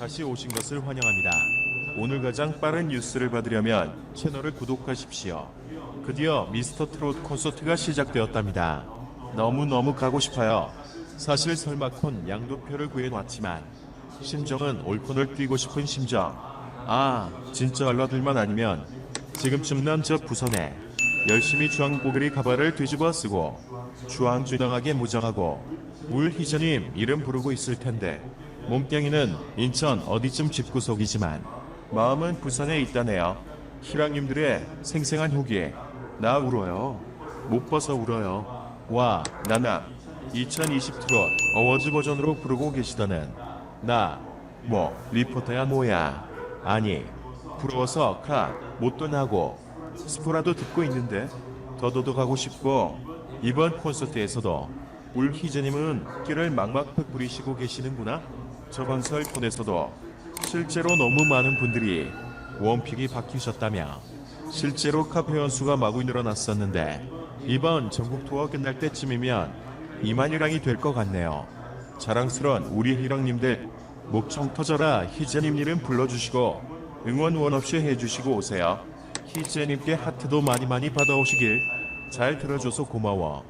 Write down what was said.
다시 오신 것을 환영합니다. 오늘 가장 빠른 뉴스를 받으려면 채널을 구독하십시오. 드디어 미스터 트롯 콘서트가 시작되었답니다. 너무너무 가고 싶어요. 사실 설마콘 양도표를 구해놨지만 심정은 올콘을 뛰고 싶은 심정. 아, 진짜 얼라들만 아니면 지금쯤 난저 부산에 열심히 주황고글이 가발을 뒤집어 쓰고 주황주당하게 무장하고 물희전님 이름 부르고 있을 텐데 몸뚱이는 인천 어디쯤 집구석이지만 마음은 부산에 있다네요. 희랑님들의 생생한 후기 나 울어요. 못 봐서 울어요. 와 나나 2020 트롯 어워즈 버전으로 부르고 계시다는 나 뭐 리포터야 뭐야 아니 부러워서 컷못 떠나고 스포라도 듣고 있는데 더더더 가고 싶고 이번 콘서트에서도 울희재님은 끼를 막막 부리시고 계시는구나 저번 설콘에서도 실제로 너무 많은 분들이 원픽이 바뀌셨다며 실제로 카페 연수가 마구 늘어났었는데 이번 전국 투어 끝날 때쯤이면 이만희랑이 될 것 같네요. 자랑스런 우리 희랑님들 목청 터져라 희재님 이름 불러주시고 응원 원 없이 해주시고 오세요. 희재님께 하트도 많이 많이 받아오시길 잘 들어줘서 고마워